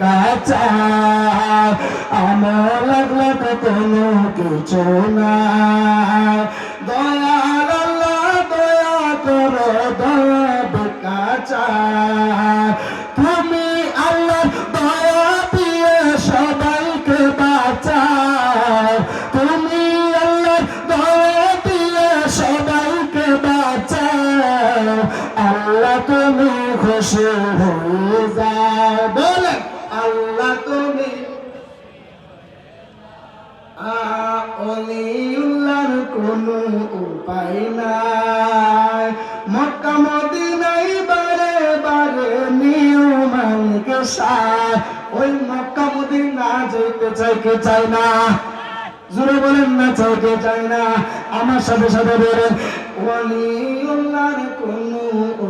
কাচা। আমার লাগল তো কোনো কিছু নাই দয়াল আল্লাহ, দয়া দয়া তুমি আল্লাহ দয়া দিয়ে সবাইকে বাঁচাও। তুমি আল্লাহ দয়া দিয়ে খুশি হয়ে অলিউল্লাহর কোনো উপায় নাই। মক্কা মদিনাই বারে বারে নিয়মানকে সার ওই মক্কা মদিনা যেতে চাই কে চাই না? জোরে বলেন না চাই কে চাই না? আমার সাথে সাথে বলেন অলিউল্লাহর কোনো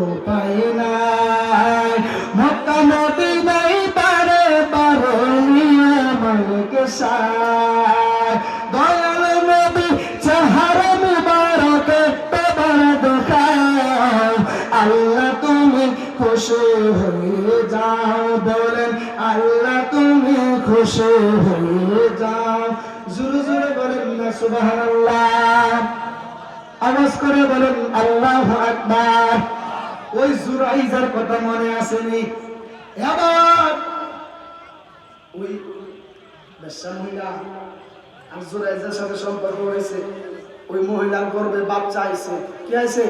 উপায় নাই। মক্কা মদিনাই বারে বারে নিয়মানকে সার আল্লাহ তুমি খুশি হয়ে যাও বলেন, আল্লাহ তুমি খুশি হয়ে যাও। জুরু জুরু বলেন না, সুবহানাল্লাহ। আওয়াজ করে বলেন, আল্লাহু আকবার। ওই জুরাইজার কথা মনে আসেনি। এবার ওই বেশ্যা মহিলা আর সাথে সম্পর্ক হয়েছে। ওই মহিলার গর্বে বাচ্চা আইছে। কি আইছে?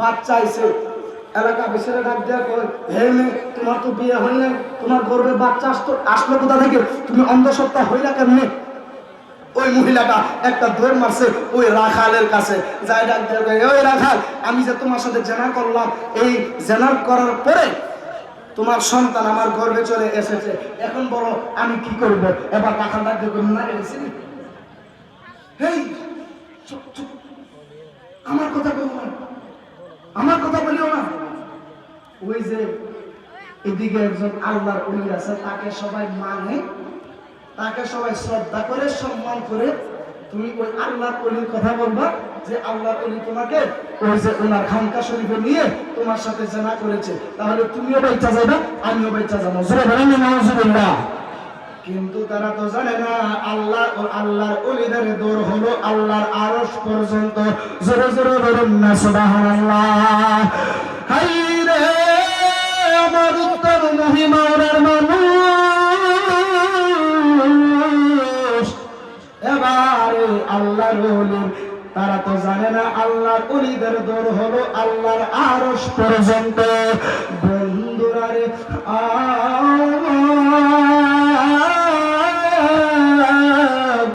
বাচ্চা আইছে। এলাকা ডাক দেওয়া হে তোমার তো বিয়ে তোমার গর্বে বাচ্চা আসতো, আসলো কোথা থেকে? তুমি কেমনে? ওই মহিলাটা একটা দৌড় মারছে ওই রাখালের কাছে। যাই ডাক দেওয়া ওই রাখাল, আমি যে তোমার সাথে জেনা করলাম, এই জেনা করার পরে তোমার সন্তান আমার গর্বে চলে এসেছে। এখন বলো আমি কি করব? এবার রাখাল ডাক দিয়ে কয়, মারে গেছি হেই। আমার কথা বলো না। আমার কথা বলিও না। ওই যে এদিকে একজন আল্লাহর উলি আছে তাকে সবাই মানে তাকে সবাই শ্রদ্ধা করে সম্মান করে তুমি ওই আল্লাহর অলির কথা বলবা যে আল্লাহর অলি তোমাকে ওই যে ওনার খানকা শরীফে নিয়ে তোমার সাথে জানা করেছে। তাহলে তুমিও বাইচা যাবে আমিও বাইচা যাব। কিন্তু তারা তো জানে না, আল্লাহ ও আল্লাহর অলিদের দৌড় হলো আল্লাহর আরশ পর্যন্ত। জোরে জোরে বলুন না, সুবহানাল্লাহ। হাই! অলির তারা তো জানে না আল্লাহর অলিদের দৌড় হলো আল্লাহর আরশ পর্যন্ত। বন্ধুরা রে, আ